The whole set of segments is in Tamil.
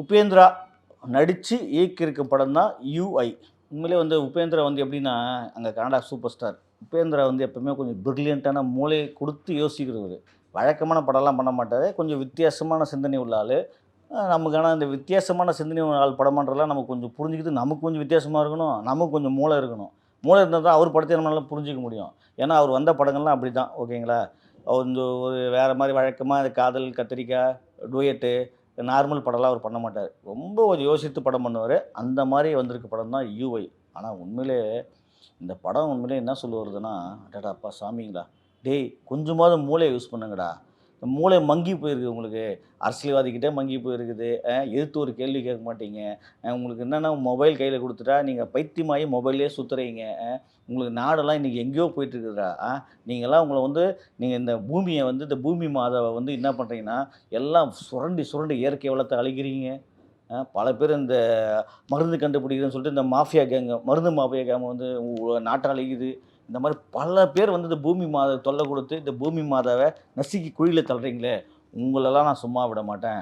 உபேந்திரா நடித்து இயக்கியிருக்க படம் தான் யூஐ உண்மையிலே வந்து உபேந்திரா வந்து எப்படின்னா அங்கே கனடா சூப்பர் ஸ்டார். உபேந்திரா வந்து எப்பவுமே கொஞ்சம் பிரில்லியண்ட்டான மூளையை கொடுத்து யோசிக்கிறவர். வழக்கமான படம்லாம் பண்ண மாட்டார். கொஞ்சம் வித்தியாசமான சிந்தனை உள்ள ஆள். நமக்கான இந்த வித்தியாசமான சிந்தனை உள்ள ஆள் படம் பண்ணுறதுலாம் நமக்கு கொஞ்சம் புரிஞ்சுக்கிட்டு நமக்கு கொஞ்சம் வித்தியாசமாக இருக்கணும். நமக்கு கொஞ்சம் மூளை இருக்கணும். மூளை இருந்தால் தான் அவர் படத்தை நம்மளால புரிஞ்சிக்க முடியும். ஏன்னா அவர் வந்த படங்கள்லாம் அப்படி தான் ஓகேங்களா? அவர் இந்த ஒரு வேறு மாதிரி வழக்கமாக இந்த காதல் கத்திரிக்காய் டூயட்டு நார்மல் படம்லாம் அவர் பண்ண மாட்டார். ரொம்ப கொஞ்சம் யோசித்து படம் பண்ணுவார். அந்த மாதிரி வந்திருக்க படம் தான் யூஐ ஆனால் உண்மையிலே இந்த படம் உண்மையிலே என்ன சொல்லுவதுன்னா அடடா அப்பா சாமிங்களா. டேய் கொஞ்சமாவது மூளையை யூஸ் பண்ணுங்கடா. மூளை மங்கி போயிருக்கு உங்களுக்கு. அரசியல்வாதிக்கிட்டே மங்கி போயிருக்குது. எதிர்த்து ஒரு கேள்வி கேட்க மாட்டீங்க. உங்களுக்கு என்னென்னா மொபைல் கையில் கொடுத்துட்டா நீங்கள் பைத்தியமாகி மொபைல்லே சுற்றுறீங்க உங்களுக்கு நாடெல்லாம் இன்றைக்கி எங்கேயோ போயிட்டுருக்குதுடா. நீங்கள்லாம் உங்களை வந்து நீங்கள் இந்த பூமியை வந்து இந்த பூமி மாதாவை வந்து என்ன பண்ணுறீங்கன்னா எல்லாம் சுரண்டி சுரண்டி இயற்கை வளத்தை அழிக்கிறீங்க. பல பேர் இந்த மருந்து கண்டுபிடிக்கிறேன்னு சொல்லிட்டு இந்த மாஃபியா கேங்க மருந்து மாஃபியா கேங்கு வந்து நாட்டை அழிக்குது. இந்த மாதிரி பல பேர் வந்து இந்த பூமி மாத தொல்லை கொடுத்து இந்த பூமி மாதாவை நசுக்கி குழியில் தள்ளுறீங்களே உங்களெல்லாம் நான் சும்மா விட மாட்டேன்.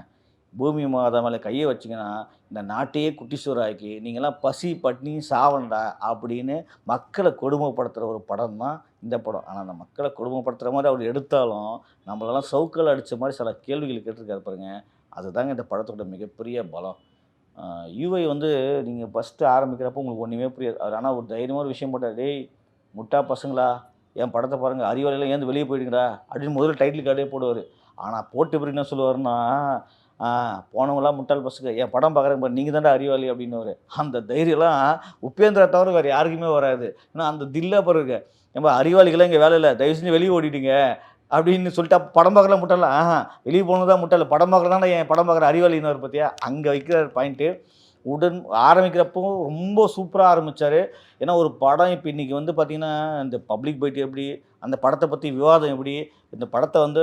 பூமி மாதா மேலே கையை வச்சிங்கன்னா இந்த நாட்டையே குட்டிச்சோறு ஆக்கி நீங்களாம் பசி பட்னி சாவண்டா அப்படின்னு மக்களை கொடுமைப்படுத்துகிற ஒரு படம் தான் இந்த படம். ஆனால் அந்த மக்களை கொடுமைப்படுத்துகிற மாதிரி அவர் எடுத்தாலும் நம்மளெல்லாம் சவுக்கல் அடித்த மாதிரி சில கேள்விகள் கேட்டிருக்காரு பாருங்க. அதுதாங்க இந்த படத்தோட மிகப்பெரிய பலம். யூஐ வந்து நீங்கள் ஃபஸ்ட்டு ஆரம்பிக்கிறப்போ உங்களுக்கு ஒன்றுமே புரியாது. அவர் ஆனால் ஒரு தைரியமாக ஒரு விஷயம் போட்டார். டேய் முட்டா பசங்களா? என் படத்தை பாருங்கள் அறிவாளியில் ஏந்து வெளியே போயிடுங்கடா அப்படின்னு முதல்ல டைட்டில் கார்டே போடுவார். ஆனால் போட்டு பிறகு என்ன சொல்லுவாருன்னா போனவங்களாம் முட்டாள் பசங்க என் படம் பார்க்குறேன் நீங்கள் தான்டா அறிவாளி அப்படின்னுவார். அந்த தைரியம்லாம் உபேந்திரா தவிர வேறு யாருக்குமே வராது. ஏன்னா அந்த தில்லா பாருங்க நம்ம அறிவாளிகளாம் இங்கே வேலை இல்லை தயவு செஞ்சு வெளியே ஓடிட்டீங்க அப்படின்னு சொல்லிட்டு படம் பார்க்கலாம் முட்டல ஆஹா வெளியே போனது தான் முட்டல படம் பார்க்குறதான என் படம் பார்க்குற அறிவாளின்னு பார்த்தியா அங்கே வைக்கிற பாயிண்ட்டு உடன் ஆரம்பிக்கிறப்போ ரொம்ப சூப்பராக ஆரம்பித்தார் ஏன்னா ஒரு படம் இப்போ இன்றைக்கி வந்து பார்த்திங்கன்னா இந்த பப்ளிக் பைட் எப்படி அந்த படத்தை பற்றி விவாதம் எப்படி இந்த படத்தை வந்து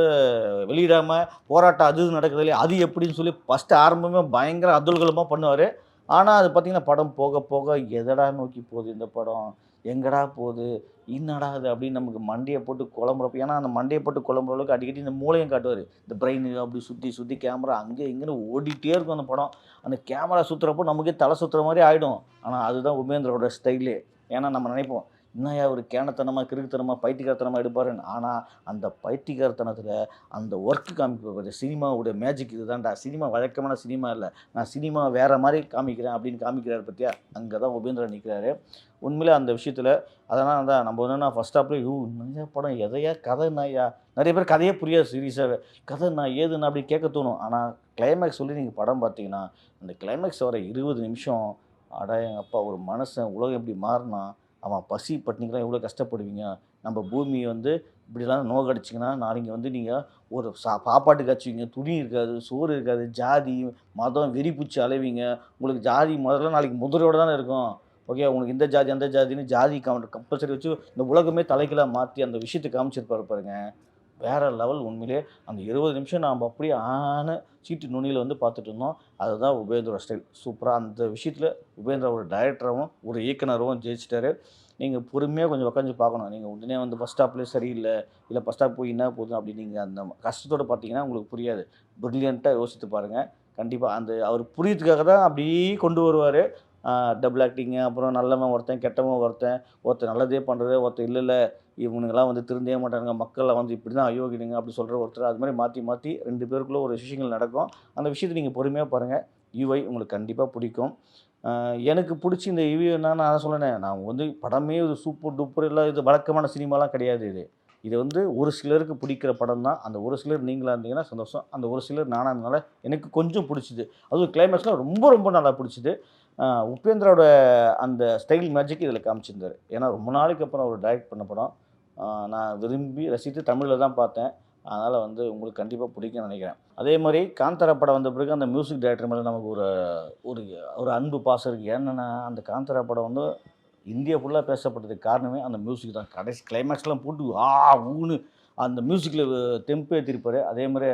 வெளியிடாமல் போராட்டம் அது இது நடக்குது இல்லையா அது எப்படின்னு சொல்லி ஃபஸ்ட்டு ஆரம்பமே பயங்கர அதுல்கலமாக பண்ணுவார். ஆனால் அது பார்த்திங்கன்னா படம் போக போக எதடா நோக்கி போகுது இந்த படம்? எங்கடா போகுது? என்னடா அது அப்படின்னு நமக்கு மண்டையை போட்டு குழம்புறப்ப ஏன்னா அந்த மண்டையை போட்டு குழம்புற அளவுக்கு அடிக்கடி இந்த மூளையும் காட்டுவார். இந்த பிரெயின் அப்படி சுற்றி சுற்றி கேமரா அங்கே இங்கேன்னு ஓடிட்டே இருக்கும் அந்த படம். அந்த கேமரா சுற்றுறப்போ நமக்கே தலை சுற்றுற மாதிரி ஆகிடும் ஆனால் அதுதான் உபேந்திரோட ஸ்டைலே ஏன்னா நம்ம நினைப்போம் என்னையா ஒரு கேனத்தனமாக கிறுக்குத்தனமாக பைத்தியகாரத்தனமாக எடுப்பாருன்னு. ஆனால் அந்த பைத்தியக்காரத்தனத்தில் அந்த ஒர்க்கு காமிக்க சினிமாவோட மேஜிக் இதுதான்டா. சினிமா வழக்கமான சினிமா இல்லை. நான் சினிமா வேறு மாதிரி காமிக்கிறேன் அப்படின்னு காமிக்கிறார் பற்றியா அங்கே தான் உபேந்திரா நிற்கிறாரு உண்மையிலே அந்த விஷயத்தில் அதனால் தான் நம்ம என்னென்னா ஃபஸ்ட் ஆப்லேயே யூ நிறையா படம்? எதையா? கதை நாயா நிறைய பேர் கதையே புரியாது சீரியஸாகவே கதை நான் ஏதுன்னு? அப்படி கேட்க தோணும். ஆனால் கிளைமேக்ஸ் சொல்லி நீங்கள் படம் பார்த்தீங்கன்னா அந்த கிளைமேக்ஸ் வர இருபது நிமிஷம் அட எங்கள் அப்பா ஒரு மனுஷன் உலகம் எப்படி மாறினா அவன் பசி பட்டினிக்கெலாம் எவ்வளோ கஷ்டப்படுவீங்க? நம்ம பூமியை வந்து இப்படிலாம் நோக்கடிச்சிங்கன்னா நாளைக்கு வந்து நீங்கள் ஒரு சா சாப்பாட்டுக்கு வச்சுவீங்க துணி இருக்காது சோறு இருக்காது ஜாதி மதம் வெறி பூச்சி அலைவீங்க. உங்களுக்கு ஜாதி முதல்ல நாளைக்கு முதலோடு தானே இருக்கும். ஓகே உங்களுக்கு இந்த ஜாதி அந்த ஜாதின்னு ஜாதி கம்பல்சரி வச்சு இந்த உலகமே தலைக்கெல்லாம் மாற்றி அந்த விஷயத்தை காமிச்சிருப்பாரு பாருங்கள் வேறு லெவல் உண்மையிலே அந்த இருபது நிமிஷம் நாம் அப்படியே ஆன சீட்டு நுனியில் வந்து பார்த்துட்டு இருந்தோம். அதுதான் உபேந்திரோட ஸ்டைல் சூப்பராக அந்த விஷயத்தில் உபேந்திரா ஒரு டைரக்டராகவும் ஒரு இயக்குனராகவும் ஜெயிச்சிட்டாரு. நீங்கள் பொறுமையாக கொஞ்சம் உட்காந்து பார்க்கணும். நீங்கள் உடனே வந்து பஸ் ஸ்டாப்லேயே சரியில்லை இல்லை பஸ் ஸ்டாப் போய் என்ன போதும் அப்படி நீங்கள் அந்த கஷ்டத்தோடு பார்த்தீங்கன்னா உங்களுக்கு புரியாது. ப்ரில்லியண்ட்டாக யோசித்து பாருங்கள் கண்டிப்பாக அந்த அவர் புரியறதுக்காக தான் அப்படியே கொண்டு வருவார். டபுள் ஆக்டிங்கு அப்புறம் நல்லவன் ஒருத்தன் கெட்டவன் ஒருத்தன் ஒருத்தன் நல்லதே பண்ணுறது ஒருத்தர் இல்லை இல்லை இவனுங்கெல்லாம் வந்து திருந்தே மாட்டாங்க மக்கள்லாம் வந்து இப்படி தான் அயோகிடுங்க அப்படி சொல்கிற ஒருத்தர். அது மாதிரி மாற்றி மாற்றி ரெண்டு பேருக்குள்ளே ஒரு விஷயங்கள் நடக்கும். அந்த விஷயத்தை நீங்கள் பொறுமையாக பாருங்கள் யூஐ உங்களுக்கு கண்டிப்பாக பிடிக்கும். எனக்கு பிடிச்சி இந்த யூஐ நான் நான் சொல்லினேன் நான் வந்து படமே இது சூப்பர் டூப்பர் இல்லை இது வழக்கமான சினிமாலாம் கிடையாது இது. இது வந்து ஒரு சிலருக்கு பிடிக்கிற படம் தான். அந்த ஒரு சிலர் நீங்களாக இருந்தீங்கன்னா சந்தோஷம். அந்த ஒரு சிலர் நானாக இருந்தனால எனக்கு கொஞ்சம் பிடிச்சிது. அதுவும் கிளைமேக்ஸ்லாம் ரொம்ப ரொம்ப நல்லா பிடிச்சிது. உபேந்திராவோட அந்த ஸ்டைல் மேஜிக் இதில் காமிச்சிருந்தார். ஏன்னா ரொம்ப நாளைக்கு அப்புறம் அவர் டைரக்ட் பண்ண படம். நான் விரும்பி ரசித்து தமிழில் தான் பார்த்தேன். அதனால் வந்து உங்களுக்கு கண்டிப்பாக பிடிக்கும்னு நினைக்கிறேன். அதே மாதிரி காந்தாரா படம் வந்த பிறகு அந்த மியூசிக் டைரக்டர் மேலே நமக்கு ஒரு ஒரு ஒரு அன்பு பாசம் இருக்குது ஏன்னா அந்த காந்தாரா படம் வந்து இந்தியா ஃபுல்லாக பேசப்பட்டதுக்கு காரணமே அந்த மியூசிக் தான். கடைசி கிளைமேக்ஸ்லாம் போட்டு ஆ ஊன்னு அந்த மியூசிக்கில் தெம்பு ஏற்றிருப்பார் அதே மாதிரி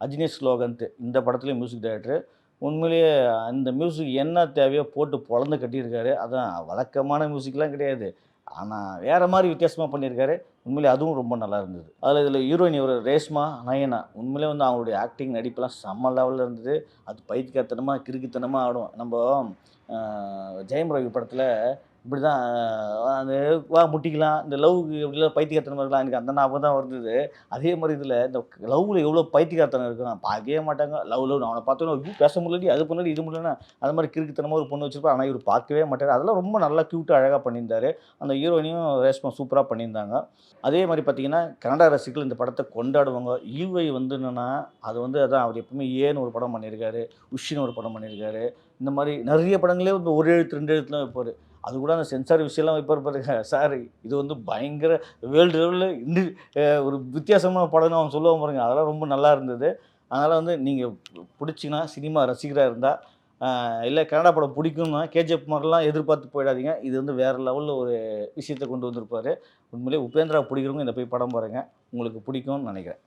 அஜினேஷ் ஸ்லோகன்ட்டு இந்த படத்துலேயும் மியூசிக் டைரக்டர் உண்மையிலேயே அந்த மியூசிக் என்ன தேவையோ போட்டு பொழந்து கட்டியிருக்காரு. அதான் வழக்கமான மியூசிக்லாம் கிடையாது. ஆனால் வேறு மாதிரி வித்தியாசமாக பண்ணியிருக்காரு. உண்மையிலே அதுவும் ரொம்ப நல்லா இருந்தது. அதில் இதில் ஹீரோயின் ஒரு ரேஷ்மா நயனா. உண்மையிலே வந்து அவங்களுடைய ஆக்டிங் நடிப்பெல்லாம் செம்ம லெவலில் இருந்தது. அது பைத்தியத்தனமாக கிறுக்குத்தனமாக ஆடும். நம்ம ஜெயம் ரவி படத்தில் இப்படி தான் அந்த வா முட்டிக்கலாம் இந்த லவ்வுக்கு இப்படிலாம் பைத்தியக்காரத்தனம் இருக்கலாம் எனக்கு அந்த ஞாபகம் தான் வருது அதே மாதிரி இதில் இந்த லவ்வில் எவ்வளோ பைத்தியக்காரத்தனம் இருக்கும் பார்க்கவே மாட்டாங்க. லவ் லவ் அவனை பார்த்தோன்னா ஐயோ பேச முடியலடி அது பண்ணலடி இது முடியலன்னா அது மாதிரி கிறுக்குத்தனமாக ஒரு பொண்ணு வச்சிருப்பா ஆனால் இவர் பார்க்கவே மாட்டார். அதெல்லாம் ரொம்ப நல்லா க்யூட்டாக அழகாக பண்ணியிருந்தாரு. அந்த ஹீரோயினையும் ரேஷ்மா சூப்பராக பண்ணியிருந்தாங்க. அதே மாதிரி பார்த்தீங்கன்னா கன்னடா ரசிகர்கள் இந்த படத்தை கொண்டாடுவாங்க. ஈவை வந்து என்னென்னா அது வந்து அதான் அவர் எப்பவுமே ஏன்னு ஒரு படம் பண்ணியிருக்காரு உஷின்னு ஒரு படம் பண்ணியிருக்காரு. இந்த மாதிரி நிறைய படங்களே வந்து ஒரு எழுத்து ரெண்டு எழுத்துலாம் வைப்பார். அது கூட அந்த சென்சார் விஷயம்லாம் வைப்பார் பாருங்க. சார் இது வந்து பயங்கர வேர்ல்டு லெவலில் இந்த ஒரு வித்தியாசமான படம்னு அவன் சொல்லுவான் பாருங்க. அதெல்லாம் ரொம்ப நல்லா இருந்தது. அதனால் வந்து நீங்கள் பிடிச்சிங்கன்னா சினிமா ரசிகராக இருந்தால் இல்லை கன்னடா படம் பிடிக்கும்னா கேஜிஎஃப் மாதிரிலாம் எதிர்பார்த்து போயிடாதீங்க. இது வந்து வேறு லெவலில் ஒரு விஷயத்தை கொண்டு வந்திருப்பார். உண்மையிலே உபேந்திரா பிடிக்கிறவங்க இந்த போய் படம் பாருங்கள் உங்களுக்கு பிடிக்கும்னு நினைக்கிறேன்.